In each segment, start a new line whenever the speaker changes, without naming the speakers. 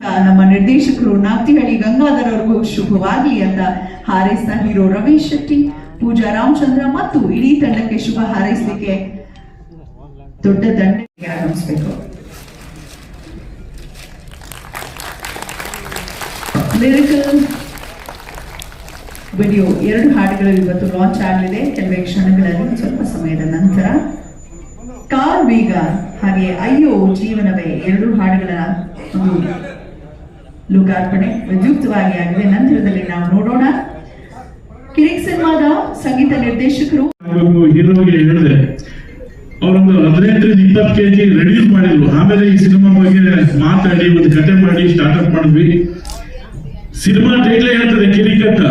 ನಮ್ಮ ನಿರ್ದೇಶಕರು ನಾಗ್ತಿಹಳ್ಳಿ ಗಂಗಾಧರ್ ಶುಭವಾಗ್ಲಿ ಅಂತ ಹಾರೈಸ್ತಾ ಹೀರೋ ರಮೇಶ್ ಶೆಟ್ಟಿ, ಪೂಜಾ ರಾಮಚಂದ್ರ ಮತ್ತು ಇಡೀ ತಂಡಕ್ಕೆ ಶುಭ ಹಾರೈಸಲಿಕ್ಕೆ ದೊಡ್ಡ ದಂಡಕ್ಕೆ ಆಗಮಿಸಬೇಕು. ವಿಡಿಯೋ ಎರಡು ಹಾಡುಗಳು ಇವತ್ತು ಲಾಂಚ್ ಆಗಲಿದೆ. ಕೆಲವೇ ಕ್ಷಣಗಳಲ್ಲಿ ಸ್ವಲ್ಪ ಸಮಯದ ನಂತರ. ಕಾರ್ ಬೇಗ, ಹಾಗೆ ಅಯ್ಯೋ ಜೀವನವೇ, ಎರಡು ಹಾಡುಗಳ ಒಂದು ಲೋಕಾರ್ಪಣೆ ವಿದ್ಯುಕ್ತವಾಗಿ ಆಗಿದೆ. ನಂತರದಲ್ಲಿ ನಾವು ನೋಡೋಣ. ಕಿರಿಕ್ ಸಿನಿಮಾದ ಸಂಗೀತ ನಿರ್ದೇಶಕರು.
ಹೀರೋಗೆ ಅವರೊಂದು ಹದಿನೆಂಟರಿಂದ ಇಪ್ಪತ್ತು ಕೆಜಿ ರೆಡ್ಯೂಸ್ ಮಾಡಿದ್ರು. ಆಮೇಲೆ ಈ ಸಿನಿಮಾ ಬಗ್ಗೆ ಮಾತಾಡಿ, ಒಂದು ಕತೆ ಮಾಡಿ ಸ್ಟಾರ್ಟ್ಅಪ್ ಮಾಡಿದ್ವಿ. ಸಿನಿಮಾ ಟೈಟ್ಲೇ ಹೇಳ್ತದೆ ಕಿರಿಕತ್ತ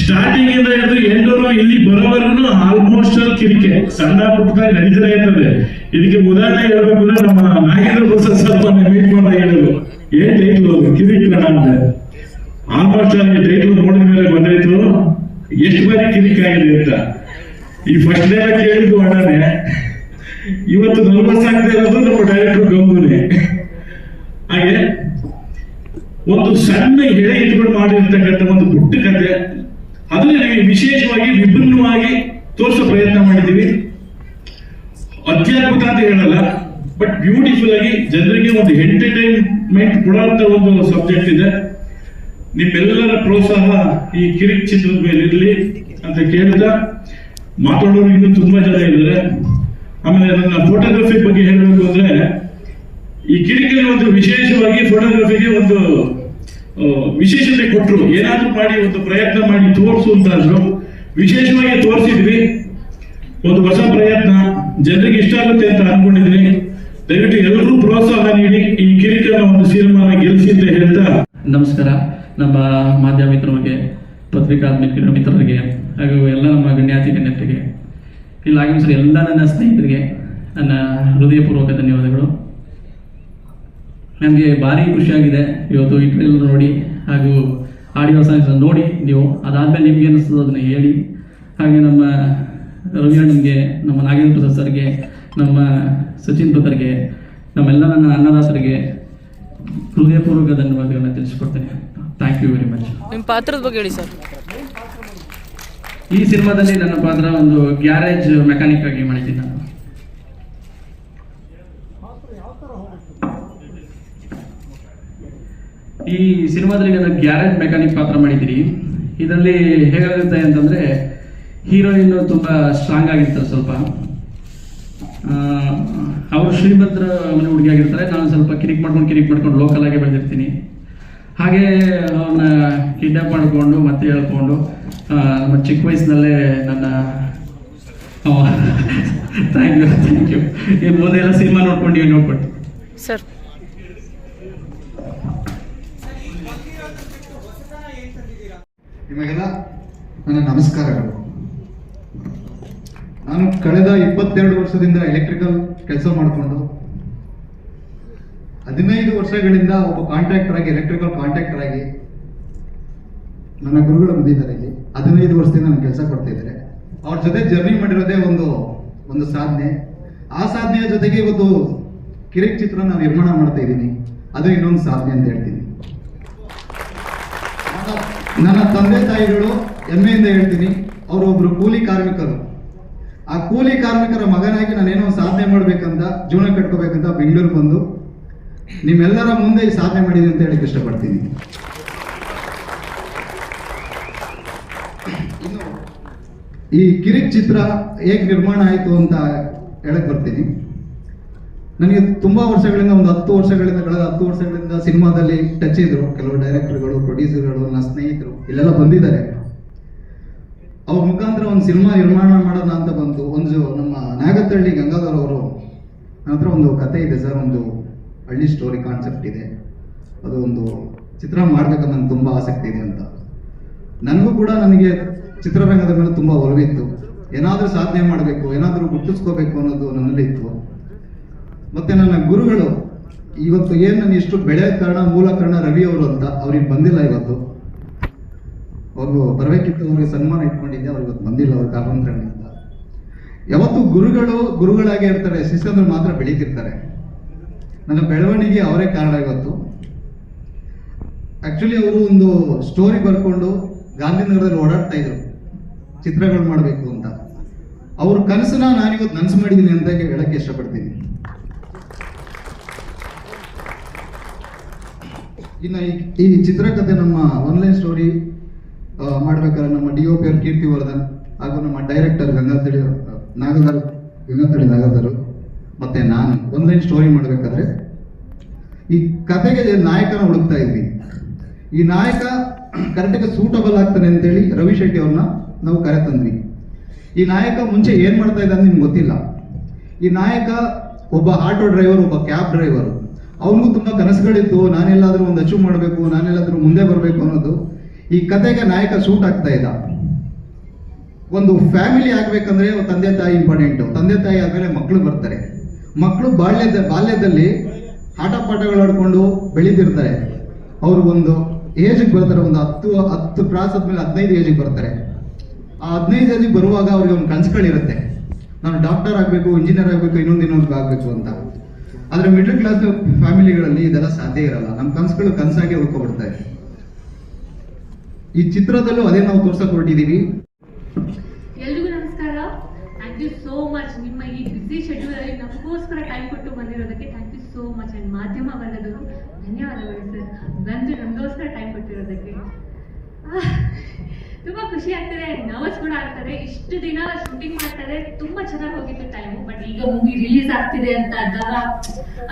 ಸ್ಟಾರ್ಟಿಂಗ್ ಇಂದ ಹಿಡಿದು ಎಂಟೂರು ಇಲ್ಲಿ ಬರೋವರೆಗೂ ಆಲ್ಮೋಸ್ಟ್ ಅಲ್ಲಿ ಕಿರಿಕೆ. ಸಣ್ಣ ಪುಟ್ಟದಾಗಿ ನಡೀತಾನೆ ಇರ್ತದೆ. ಇದಕ್ಕೆ ಉದಾಹರಣೆ ಹೇಳ್ಬೇಕು ಅಂದ್ರೆ ನಮ್ಮ ನಾಗೇಂದ್ರ ಪ್ರಸಾದ್ ಸರ್ ಮೀಟ್ ಮಾಡಿದಾಗ ಹೇಳಿದ್ರು. ಏನ್ ಟೈಟ್ಲು ಕಿರಿಕಣ ಅಂತ ಆಲ್ಮೋಸ್ಟ್ ಆಗಿ ಟೈಟ್ಲ್ ನೋಡಿದ ಮೇಲೆ ಬಂದಾಯ್ತು ಎಷ್ಟು ಬಾರಿ ಕಿರಿಕ್ ಆಗಿದೆ ಅಂತ. ಈ ಫಸ್ಟ್ ಡೇ ಕೇಳಿದ್ದು ಅಣ್ಣನೇ. ಇವತ್ತು ನಲ್ವತ್ತು ಆಗ್ತಾ ಇರೋದು ನಮ್ಮ ಡೈರೆಕ್ಟರ್ ಗಂಗೂನೆ. ಹಾಗೆ, ಒಂದು ಸಣ್ಣ ಎಳೆ ಇಟ್ಕೊಂಡು ಮಾಡಿರ್ತಕ್ಕಂಥ ಒಂದು ಪುಟ್ಟ ಕತೆ. ಅದರಲ್ಲಿ ವಿಶೇಷವಾಗಿ ವಿಭಿನ್ನವಾಗಿ ತೋರಿಸೋ ಪ್ರಯತ್ನ ಮಾಡಿದ್ದೀವಿ. ಅತ್ಯದ್ಭುತ ಅಂತ ಹೇಳಲ್ಲ ಬಟ್ ಬ್ಯೂಟಿಫುಲ್ ಆಗಿ ಜನರಿಗೆ ಒಂದು ಎಂಟರ್ಟೈನ್ಮೆಂಟ್ ಕೊಡುವಂತ ಒಂದು ಸಬ್ಜೆಕ್ಟ್ ಇದೆ. ನಿಮ್ಮೆಲ್ಲರ ಪ್ರೋತ್ಸಾಹ ಈ ಕಿರಿಕ್ ಚಿತ್ರದ ಮೇಲೆ ಇರಲಿ ಅಂತ ಕೇಳ್ತಾ ಮಾತಾಡೋರು ಇನ್ನೂ ತುಂಬಾ ಜನ ಇದ್ದಾರೆ. ಆಮೇಲೆ ನನ್ನ ಫೋಟೋಗ್ರಫಿ ಬಗ್ಗೆ ಹೇಳಬೇಕು ಅಂದ್ರೆ ಈ ಕಿರಿಕಲ್ಲಿ ಒಂದು ವಿಶೇಷವಾಗಿ ಫೋಟೋಗ್ರಫಿಗೆ ಒಂದು ವಿಶೇಷತೆ ಕೊಟ್ಟರು ಏನಾದ್ರೂ ಮಾಡಿ ಒಂದು ಪ್ರಯತ್ನ ಮಾಡಿ ತೋರಿಸು ಅಂತಾದ್ರು ವಿಶೇಷವಾಗಿ ತೋರಿಸಿದ್ವಿ. ಒಂದು ಹೊಸ ಪ್ರಯತ್ನ. ಜನರಿಗೆ ಇಷ್ಟ ಆಗುತ್ತೆ ಅಂತ ಅನ್ಕೊಂಡಿದ್ದೀನಿ. ದಯವಿಟ್ಟು ಎಲ್ಲರೂ ಪ್ರೋತ್ಸಾಹ ನೀಡಿ ಈ ಕಿರಿಕನ ಒಂದು ಸಿನಿಮಾನ ಗೆಲ್ಲಿಸಿ ಅಂತ ಹೇಳ್ತಾ.
ನಮಸ್ಕಾರ. ನಮ್ಮ ಮಾಧ್ಯಮ ಮಿತ್ರರಿಗೆ ಪತ್ರಿಕಾ ಮಿತ್ರ ಮಿತ್ರರಿಗೆ, ಹಾಗೂ ಎಲ್ಲ ನಮ್ಮ ಗಣ್ಯಾತಿ ಗಣ್ಯತೆಗೆ ಇಲ್ಲಿ ಆಗಮಿಸಿದ ಎಲ್ಲ ನನ್ನ ಸ್ನೇಹಿತರಿಗೆ ನನ್ನ ಹೃದಯಪೂರ್ವಕ ಧನ್ಯವಾದಗಳು. ನನಗೆ ಭಾರಿ ಖುಷಿಯಾಗಿದೆ ಇವತ್ತು ಈ ನೋಡಿ, ಹಾಗೂ ಆಡಿಯೋ ಸಾಂಗ್ಸ್ ನೋಡಿ. ನೀವು ಅದಾದಮೇಲೆ ನಿಮ್ಗೆ ಅನಿಸ್ತದೆ ಅದನ್ನ ಹೇಳಿ. ಹಾಗೆ ನಮ್ಮ ರವಿ ಅಣ್ಣನ್ಗೆ ನಮ್ಮ ನಾಗೇಂದ್ರ ಪ್ರಸಾದ್ ಸರ್ಗೆ ನಮ್ಮ ಸಚಿನ್ ಬ್ರದರ್ಗೆ ನಮ್ಮೆಲ್ಲ ನನ್ನ ಅನ್ನದಾಸರಿಗೆ ಹೃದಯಪೂರ್ವಕ ಧನ್ಯವಾದಗಳನ್ನ ತಿಳಿಸ್ಕೊಡ್ತೇನೆ. ಥ್ಯಾಂಕ್ ಯು ವೆರಿ ಮಚ್
ನಿಮ್ಮ ಪಾತ್ರದ ಬಗ್ಗೆ ಹೇಳಿ ಸರ್.
ಈ ಸಿನಿಮಾದಲ್ಲಿ ನನ್ನ ಪಾತ್ರ ಒಂದು ಗ್ಯಾರೇಜ್ ಮೆಕ್ಯಾನಿಕ್ ಆಗಿ ಮಾಡಿದ್ದೀನಿ ನಾನು. ಈ ಸಿನಿಮಾದಲ್ಲಿ ನಾನು ಗ್ಯಾರೇಜ್ ಮೆಕ್ಯಾನಿಕ್ ಪಾತ್ರ ಮಾಡಿದ್ದೀನಿ. ಇದರಲ್ಲಿ ಹೇಗಾಗುತ್ತೆ ಅಂತಂದ್ರೆ ಹೀರೋಯಿನ್ ತುಂಬಾ ಸ್ಟ್ರಾಂಗ್ ಆಗಿರ್ತಾರೆ ಸ್ವಲ್ಪ. ಅವರು ಶ್ರೀಭದ್ರ ಮನೆ ಹುಡುಗಿ ಆಗಿರ್ತಾರೆ. ನಾನು ಸ್ವಲ್ಪ ಕಿರಿಕ್ ಮಾಡ್ಕೊಂಡು ಕಿರಿಕ್ ಮಾಡ್ಕೊಂಡು ಲೋಕಲ್ ಆಗಿ ಬೆಳೆದಿರ್ತೀನಿ. ಹಾಗೆ ಅವನ್ನ ಕಿಡ್ನಾಪ್ ಮಾಡಿಕೊಂಡು ಮತ್ತೆ ಹೇಳ್ಕೊಂಡು ನಮ್ಮ ಚಿಕ್ಕ ವಯಸ್ಸಿನಲ್ಲೇ ನನ್ನ ಥ್ಯಾಂಕ್ ಯು ಥ್ಯಾಂಕ್ ಯು ಈ ಮುಂದೆ ಎಲ್ಲ ಸಿನಿಮಾ ನೋಡ್ಕೊಂಡು ನೀವು ನೋಡ್ಬಿಟ್ಟು
ಸರ್.
ನಿಮಗೆಲ್ಲ ನನ್ನ ನಮಸ್ಕಾರಗಳು. ನಾನು ಕಳೆದ ಇಪ್ಪತ್ತೆರಡು ವರ್ಷದಿಂದ ಎಲೆಕ್ಟ್ರಿಕಲ್ ಕೆಲಸ ಮಾಡಿಕೊಂಡು ಹದಿನೈದು ವರ್ಷಗಳಿಂದ ಒಬ್ಬ ಕಾಂಟ್ರಾಕ್ಟರ್ ಆಗಿ ಎಲೆಕ್ಟ್ರಿಕಲ್ ಕಾಂಟ್ರಾಕ್ಟರ್ ಆಗಿ ನನ್ನ ಗುರುಗಳು ಬಂದಿದ್ದಾರೆ ಇಲ್ಲಿ. ಹದಿನೈದು ವರ್ಷದಿಂದ ನಾನು ಕೆಲಸ ಕೊಡ್ತಾ ಇದ್ದಾರೆ. ಅವ್ರ ಜೊತೆ ಜರ್ನಿ ಮಾಡಿರೋದೇ ಒಂದು ಒಂದು ಸಾಧನೆ. ಆ ಸಾಧನೆಯ ಜೊತೆಗೆ ಇವತ್ತು ಕಿರಿಕ್ ಚಿತ್ರ ನಾನು ನಿರ್ಮಾಣ ಮಾಡ್ತಾ ಇದ್ದೀನಿ. ಅದು ಇನ್ನೊಂದು ಸಾಧನೆ ಅಂತ ಹೇಳ್ತೀನಿ. ನನ್ನ- ತಂದೆ ತಾಯಿಗಳು ಹೆಮ್ಮೆಯಿಂದ ಹೇಳ್ತೀನಿ. ಅವರು ಒಬ್ರು ಕೂಲಿ ಕಾರ್ಮಿಕರು. ಆ ಕೂಲಿ ಕಾರ್ಮಿಕರ ಮಗನಾಗಿ ನಾನೇನೋ ಒಂದು ಸಾಧನೆ ಮಾಡ್ಬೇಕಂತ ಜೀವನ ಕಟ್ಕೋಬೇಕಂತ ಬೆಂಗಳೂರು ಬಂದು ನಿಮ್ಮೆಲ್ಲರ ಮುಂದೆ ಈ ಸಾಧನೆ ಮಾಡಿದೆ ಅಂತ ಹೇಳಕ್ ಇಷ್ಟಪಡ್ತೀನಿ. ಇನ್ನು ಈ ಕಿರಿಕ್ ಚಿತ್ರ ಹೇಗೆ ನಿರ್ಮಾಣ ಆಯಿತು ಅಂತ ಹೇಳಕ್ ಬರ್ತೀನಿ. ನನಗೆ ತುಂಬಾ ವರ್ಷಗಳಿಂದ, ಒಂದು ಹತ್ತು ವರ್ಷಗಳಿಂದ, ಕಳೆದ ಹತ್ತು ವರ್ಷಗಳಿಂದ ಸಿನಿಮಾದಲ್ಲಿ ಟಚ್ ಇದ್ರು. ಕೆಲವು ಡೈರೆಕ್ಟರ್ಗಳು ಪ್ರೊಡ್ಯೂಸರ್ಗಳು ನನ್ನ ಸ್ನೇಹಿತರು, ಇಲ್ಲೆಲ್ಲ ಬಂದಿದ್ದಾರೆ. ಅವ್ರ ಮುಖಾಂತರ ಒಂದು ಸಿನಿಮಾ ನಿರ್ಮಾಣ ಮಾಡೋಣ ಅಂತ ನಮ್ಮ ನಾಗತಹಳ್ಳಿ ಗಂಗಾಧರ್ ಅವರು ನನ್ನ ಹತ್ರ ಒಂದು ಕತೆ ಇದೆ ಸರ್, ಒಂದು ಹಳ್ಳಿ ಸ್ಟೋರಿ ಕಾನ್ಸೆಪ್ಟ್ ಇದೆ. ಅದು ಒಂದು ಚಿತ್ರ ಮಾಡ್ಬೇಕಂತ ನನಗೆ ತುಂಬಾ ಆಸಕ್ತಿ ಇದೆ ಅಂತ. ನನಗೂ ಕೂಡ ನನಗೆ ಚಿತ್ರರಂಗದ ಮೇಲೆ ತುಂಬಾ ಒಲವಿತ್ತು ಏನಾದರೂ ಸಾಧನೆ ಮಾಡಬೇಕು, ಏನಾದರೂ ಗುರುತಿಸ್ಕೋಬೇಕು ಅನ್ನೋದು ನನ್ನಲ್ಲಿ ಇತ್ತು. ಮತ್ತೆ ನನ್ನ ಗುರುಗಳು, ಇವತ್ತು ಏನು ನಾನು ಇಷ್ಟು ಬೆಳೆ ಕಾರಣ, ಮೂಲ ಕಾರಣ ರವಿ ಅವರು ಅಂತ ಅವ್ರಿಗೆ ಬಂದಿಲ್ಲ ಇವತ್ತು. ಅವರು ಬರಬೇಕಿತ್ತು, ಅವ್ರಿಗೆ ಸನ್ಮಾನ ಇಟ್ಕೊಂಡಿದ್ದೆ ಅವ್ರು ಇವತ್ತು ಬಂದಿಲ್ಲ, ಅವ್ರ ಕಾರಣಾಂತರಗಳಿಂದ ಯಾವತ್ತು ಗುರುಗಳು ಗುರುಗಳಾಗಿ ಇರ್ತಾರೆ ಶಿಷ್ಯಂದ್ರು ಮಾತ್ರ ಬೆಳೀತಿರ್ತಾರೆ. ನನ್ನ ಬೆಳವಣಿಗೆ ಅವರೇ ಕಾರಣ ಇವತ್ತು. ಆ್ಯಕ್ಚುಲಿ ಅವರು ಒಂದು ಸ್ಟೋರಿ ಬರ್ಕೊಂಡು ಗಾಂಧಿನಗರದಲ್ಲಿ ಓಡಾಡ್ತಾ ಇದ್ರು. ಚಿತ್ರಗಳು ಮಾಡಬೇಕು ಅಂತ. ಅವ್ರ ಕನಸನ್ನ ನಾನಿವತ್ತು ನನಸು ಮಾಡಿದ್ದೀನಿ ಅಂತ ಹೇಳಕ್ಕೆ ಇಷ್ಟಪಡ್ತೀನಿ. ಇನ್ನು ಈ- ಈ ಚಿತ್ರಕಥೆ ನಮ್ಮ ಆನ್ಲೈನ್ ಸ್ಟೋರಿ ಮಾಡ್ಬೇಕಾದ್ರೆ ನಮ್ಮ ಡಿ ಒ ಪಿ ಅವ್ರ ಕೀರ್ತಿವರ್ಧನ್ ಹಾಗೂ ನಮ್ಮ ಡೈರೆಕ್ಟರ್ ಗಂಗಾಧರಿ ನಾಗಧರ್ ಗಂಗಾಧರಿ ನಾಗಧರು ಮತ್ತೆ ನಾನು ಆನ್ಲೈನ್ ಸ್ಟೋರಿ ಮಾಡಬೇಕಾದ್ರೆ ಈ ಕತೆಗೆ ನಾಯಕನ ಹುಡುಕ್ತಾ ಇದ್ವಿ. ಈ ನಾಯಕ ಕರೆಕ್ಟಾಗಿ ಸೂಟಬಲ್ ಆಗ್ತಾನೆ ಅಂತೇಳಿ ರವಿ ಶೆಟ್ಟಿ ಅವ್ರನ್ನ ನಾವು ಕರೆ ತಂದ್ವಿ. ಈ ನಾಯಕ ಮುಂಚೆ ಏನ್ ಮಾಡ್ತಾ ಇದ್ದ ನಿಮ್ಗೆ ಗೊತ್ತಿಲ್ಲ. ಈ ನಾಯಕ ಒಬ್ಬ ಆಟೋ ಡ್ರೈವರ್ ಒಬ್ಬ ಕ್ಯಾಬ್ ಡ್ರೈವರ್ ಅವನಿಗೂ ತುಂಬಾ ಕನಸುಗಳಿತ್ತು, ನಾನೆಲ್ಲಾದರೂ ಒಂದು ಅಚೀವ್ ಮಾಡಬೇಕು, ನಾನೆಲ್ಲಾದರೂ ಮುಂದೆ ಬರಬೇಕು ಅನ್ನೋದು. ಈ ಕತೆಗೆ ನಾಯಕ ಸೂಟ್ ಆಗ್ತಾ ಇದ್ದ. ಒಂದು ಫ್ಯಾಮಿಲಿ ಆಗ್ಬೇಕಂದ್ರೆ ತಂದೆ ತಾಯಿ ಇಂಪಾರ್ಟೆಂಟ್ ತಂದೆ ತಾಯಿ ಆದ್ಮೇಲೆ ಮಕ್ಕಳು ಬರ್ತಾರೆ. ಮಕ್ಕಳು ಬಾಲ್ಯದ ಬಾಲ್ಯದಲ್ಲಿ ಆಟ ಪಾಠಗಳು ಆಡ್ಕೊಂಡು ಬೆಳೀತಿರ್ತಾರೆ. ಅವ್ರು ಒಂದು ಏಜಿಗೆ ಬರ್ತಾರೆ, ಒಂದು ಹತ್ತು ಹತ್ತು ಕ್ರಾಸ್ ಆದ್ಮೇಲೆ ಹದಿನೈದು ಏಜಿಗೆ ಬರ್ತಾರೆ. ಆ ಹದಿನೈದು ಏಜಿಗೆ ಬರುವಾಗ ಅವ್ರಿಗೆ ಒಂದು ಕನಸುಗಳಿರುತ್ತೆ. ನಾನು ಡಾಕ್ಟರ್ ಆಗಬೇಕು ಇಂಜಿನಿಯರ್ ಆಗಬೇಕು, ಇನ್ನೊಂದು ಇನ್ನೊಂದು ಆಗಬೇಕು ಅಂತ. ಆದರೆ ಮಿಡಲ್ ಕ್ಲಾಸ್ ಫ್ಯಾಮಿಲಿಗಳಲ್ಲಿ ಇದೆಲ್ಲ ಸಾಧ್ಯ ಇರಲ್ಲ. ನಮ್ಮ ಕನಸುಗಳು ಕನಸಾಗಿ ಉಳ್ಕೊಬಿಡ್ತಾರೆ ಈ ಚಿತ್ರದಲ್ಲೂ ಅದೇ ನಾವು ತೋರ್ಸಕ್ ಹೊರಟಿದೀವಿ.
ಎಲ್ರಿಗೂ ನಮಸ್ಕಾರ. ಥ್ಯಾಂಕ್ ಯು ಸೋ ಮಚ್ ನಿಮ್ಮ ಈ ಬಿಸಿ ಶೆಡ್ಯೂಲ್ ಅಲ್ಲಿ ನಮಗೋಸ್ಕರ ಟೈಮ್ ಕೊಟ್ಟು ಬಂದಿರೋದಕ್ಕೆ thank you so much and ಮಾಧ್ಯಮ ವರ್ಗದವರು, ಧನ್ಯವಾದಗಳು ಸರ್ ಬಂದು ನಮಗೋಸ್ಕರ ಟೈಮ್ ಕೊಟ್ಟಿರೋದಕ್ಕೆ. ತುಂಬಾ ಖುಷಿ ಆಗ್ತದೆ. ನರ್ವಸ್ ಕೂಡ ಆಗ್ತದೆ. ಇಷ್ಟು ದಿನ ಶೂಟಿಂಗ್ ಮಾಡ್ತಾರೆ. ತುಂಬಾ ಚೆನ್ನಾಗಿ ಹೋಗಿತ್ತು ಟೈಮ್ ಬಟ್ ಈಗ ಮೂವಿ ರಿಲೀಸ್ ಆಗ್ತಿದೆ ಅಂತ ಅಂದಾಗ,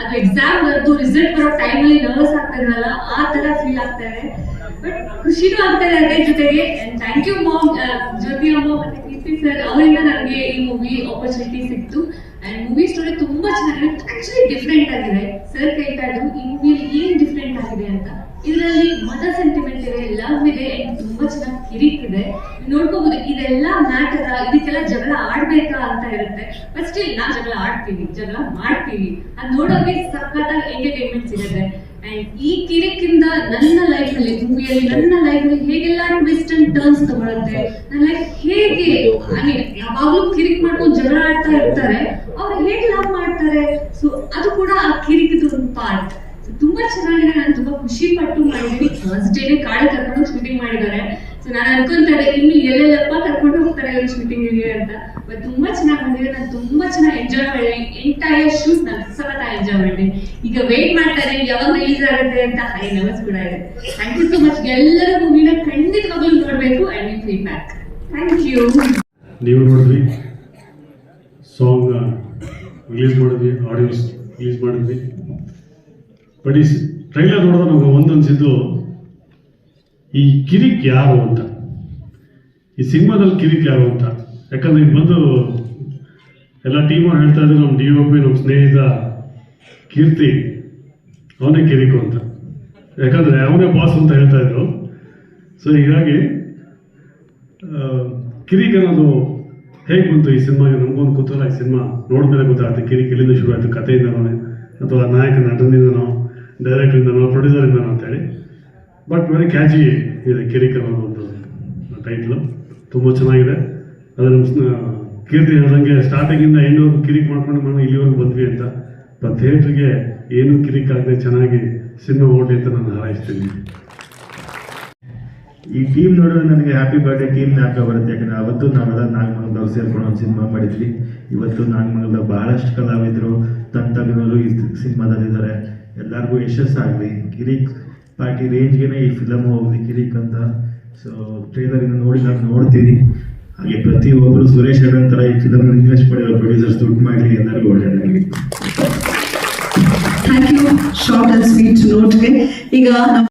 ಅದು ಎಕ್ಸಾಮ್ ಬರೋದು ರಿಸಲ್ಟ್ ಬರೋ ಅಲ್ಲಿ ನರ್ವಸ್ ಆಗ್ತಿರಲ್ಲ ಆ ತರ ಫೀಲ್ ಆಗ್ತಾರೆ ಬಟ್ ಖುಷಿನೂ ಆಗ್ತಾ ಇದೆ ಅದೇ ಜೊತೆಗೆ ಥ್ಯಾಂಕ್ ಯು ಮಾಮ್ ಜ್ಯೋತಿ ಅಮ್ಮ ಮತ್ತೆ ಕೀರ್ತಿ ಸರ್ ಅವರಿಂದ ನನಗೆ ಈ ಮೂವಿ ಆಪರ್ಚುನಿಟಿ ಸಿಕ್ತು. ಅಂಡ್ ಮೂವಿ ಸ್ಟೋರಿ ತುಂಬಾ ಚೆನ್ನಾಗಿದೆ ಆಕ್ಚುಲಿ ಡಿಫ್ರೆಂಟ್ ಆಗಿದೆ. ಸರ್ ಕೇಳ್ತಾ ಇದ್ರು ಈ ಮೂವಿಲಿ ಏನ್ ಡಿಫ್ರೆಂಟ್ ಆಗಿದೆ ಅಂತ. ಇದರಲ್ಲಿ ಮದರ್ ಸೆಂಟಿಮೆಂಟ್ ಇದೆ ಲವ್ ಇದೆ ತುಂಬಾ ಚೆನ್ನಾಗಿ ಕಿರಿಕಿದೆ. ನೋಡ್ಕೋಬಹುದು ಇದೆಲ್ಲ ಮ್ಯಾಟರ್ ಇದಕ್ಕೆಲ್ಲ ಜಗಳ ಆಡ್ಬೇಕಾ ಅಂತ ಇರುತ್ತೆ. ಸ್ಟಿಲ್ ನಾವ್ ಜಗಳ ಆಡ್ತೀವಿ ಜಗಳ ಮಾಡ್ತೀವಿ ಅದ್ ನೋಡೋಕೆ ಸಖತ್ತಾಗಿ ಎಂಟರ್ಟೈನ್ಮೆಂಟ್ ಸಿಗುತ್ತೆ. ಈ ಕಿರಿಕಿಂದ ನನ್ನ ಲೈಫ್ ಅಲ್ಲಿ ಮೂವಿಯಲ್ಲಿ ನನ್ನ ಲೈಫ್ ಅಲ್ಲಿ ಹೇಗೆಲ್ಲ ಟ್ವಿಸ್ಟ್ ಅಂಡ್ ಟರ್ನ್ಸ್ ತಗೊಳುತ್ತೆ? ನನ್ನ ಲೈಫ್ ಹೇಗೆ? ಯಾವಾಗ್ಲೂ ಕಿರಿಕ್ ಮಾಡ್ಕೊಂಡು ಜಗಳ ಆಡ್ತಾ ಇರ್ತಾರೆ. ಅವ್ರು ಹೇಗೆ ಲವ್ ಮಾಡ್ತಾರೆ? ಸೊ ಅದು ಕೂಡ ಆ ಕಿರಿಕಿದು ಒಂದು ಪಾರ್ಟ್ ತುಂಬಾ ಚೆನ್ನಾಗಿದೆ. ನಾನು ತುಂಬಾ ಖುಷಿ ಪಟ್ಟು ಮಾಡಿದ್ವಿ ಫಸ್ಟ್ ಡೇನೆ ಕಾಳೆ ಕರ್ಕೊಂಡು ಶೂಟಿಂಗ್ ಮಾಡಿದ್ದಾರೆ. ಸೊ ನಾನು ಅನ್ಕೊಂತಾರೆ ಇನ್ನು ಎಲ್ಲೆಲ್ಲಪ್ಪ ಕರ್ಕೊಂಡು ಹೋಗ್ತಾರೆ ಶೂಟಿಂಗ್ ಅಂತ. ಬಟ್ ತುಂಬಾ ಚೆನ್ನಾಗಿ ಬಂದಿದೆ. ನಾನು ತುಂಬಾ ಚೆನ್ನಾಗಿ ಎಂಜಾಯ್ ಮಾಡಿದೆ. ಎಂಟೈರ್ ಶೂಸ್ ನಾನು ಸಲತ ಎಂಜಾಯ್ ಮಾಡಿದೆ. ಈಗ ವೇಟ್ ಮಾಡ್ತಾರೆ ಯಾವಾಗ ರಿಲೀಸ್ ಆಗುತ್ತೆ ಅಂತ ಹೈ ನಮಸ್ ಕೂಡ ಇದೆ. ಥ್ಯಾಂಕ್ ಯು ಸೋ ಮಚ್ ಎಲ್ಲರೂ ಮೂವಿನ ಖಂಡಿತವಾಗ್ಲೂ ನೋಡಬೇಕು. ಅಂಡ್ ನಿಮ್ ಫೀಡ್ಬ್ಯಾಕ್ ಥ್ಯಾಂಕ್ ಯು
ನೀವು ನೋಡಿದ್ರಿ? ಸಾಂಗ್ ರಿಲೀಸ್ ಮಾಡಿದ್ವಿ ಆಡಿಯೋಸ್ ರಿಲೀಸ್ ಮಾಡಿದ್ವಿ. ಬಟ್ ಈ ಟ್ರೈಲರ್ ನೋಡಿದ್ರೆ ನಮ್ಗೆ ಒಂದನ್ಸಿದ್ದು ಈ ಕಿರಿಕ್ ಯಾರು ಅಂತ. ಈ ಸಿನಿಮಾದಲ್ಲಿ ಕಿರಿಕ್ ಯಾರು ಅಂತ. ಯಾಕಂದ್ರೆ ಈಗ ಬಂದು ಎಲ್ಲ ಟೀಮು ಹೇಳ್ತಾ ಇದ್ರು ನಮ್ಮ ಡಿ ಒ ಪಿ ನಮ್ಮ ಸ್ನೇಹಿತ ಕೀರ್ತಿ, ಅವನೇ ಕಿರಿಕು ಅಂತ. ಯಾಕಂದ್ರೆ ಅವನೇ ಬಾಸ್ ಅಂತ ಹೇಳ್ತಾ ಇದ್ರು. ಸೊ ಹೀಗಾಗಿ ಕಿರಿಕ್ ಅನ್ನೋದು ಹೇಗೆ ಬಂತು ಈ ಸಿನಿಮಾಗೆ? ನಮಗೊಂದು ಕುತೂಹಲ ಈ ಸಿನಿಮಾ ನೋಡಿದ್ಮೇಲೆ ಗೊತ್ತಾಗುತ್ತೆ. ಕಿರಿಕ್ ಎಲ್ಲಿಂದ ಶುರು ಆಯಿತು ಕಥೆಯಿಂದನೋ, ಅಥವಾ ನಾಯಕ ನಟನಿಂದನೋ, ಡೈರೆಕ್ಟ್ರಿಂದನೋ, ಪ್ರೊಡ್ಯೂಸರಿಂದನೋ ಅಂತೇಳಿ. ಬಟ್ ವೆರಿ ಕ್ಯಾಚಿ ಇದೆ ಕಿರಿಕ್ ಅನ್ನೋದು ಒಂದು ಟೈಟ್ಲು ತುಂಬ ಚೆನ್ನಾಗಿದೆ. ಅದು ನಮ್ಮ ಸ್ನ- ಕೀರ್ತಿ ಹೇಳ್ದಂಗೆ ಸ್ಟಾರ್ಟಿಂಗಿಂದ ಎಂಡ್ವರೆಗೂ ಕಿರಿಕ್ ಮಾಡ್ಕೊಂಡು ನಾವು ಇಲ್ಲಿವರೆಗೂ ಬಂದ್ವಿ ಅಂತ. ಬಟ್ ಥಿಯೇಟ್ರಿಗೆ ಏನು ಕಿರಿಕ್ ಆಗದೆ ಚೆನ್ನಾಗಿ ಸಿನಿಮಾ ಓಡಿ ಅಂತ ನಾನು ಹಾರೈಸ್ತೀನಿ.
ಈ ಟೀಮ್ ನೋಡಿದ್ರೆ ನನಗೆ ಹ್ಯಾಪಿ ಬರ್ಡೇ ಟೀಮ್ ಜ್ಞಾಪಕ ಬರುತ್ತೆ. ಯಾಕಂದ್ರೆ ಅವತ್ತು ನಾವೆಲ್ಲ ನಾಗಮಂಗಲದವ್ರು ಸೇರ್ಕೊಂಡು ಒಂದು ಸಿನಿಮಾ ಮಾಡಿದ್ವಿ. ಇವತ್ತು ನಾಗಮಂಗಲದ ಬಹಳಷ್ಟು ಕಲಾವಿದರು ತಂತ್ರಜ್ಞರು ಈ ಸಿನಿಮಾದಲ್ಲಿದ್ದಾರೆ. ಎಲ್ಲರಿಗೂ ಯಶಸ್ಸಾಗಲಿ ಕಿರಿಕ್ ಪಾರ್ಟಿ ರೇಂಜ್ಗೆ ಈ ಫಿಲಮ್ ಹೋಗ್ಲಿ, ಕಿರಿಕ್ ಅಂತ. ಸೊ ಟ್ರೈಲರ್ ಇನ್ನು ನೋಡಿ ನಾನು ನೋಡ್ತೀನಿ. ಹಾಗೆ ಪ್ರತಿಯೊಬ್ಬರು ಸುರೇಶ್ ಹೇಳೋ ತರ ಈ ಚಿತ್ರವನ್ನು ಇನ್ವೆಸ್ಟ್ ಮಾಡಿರೋ ಪ್ರೊಡ್ಯೂಸರ್ಸ್ ದುಡ್ಡು ಮಾಡಲಿ ಎಲ್ಲರಿಗೂ ಒಳ್ಳೆಯದಾಗಲಿ
thank you short and sweet ನೋಟ್ಗೆ ಈಗ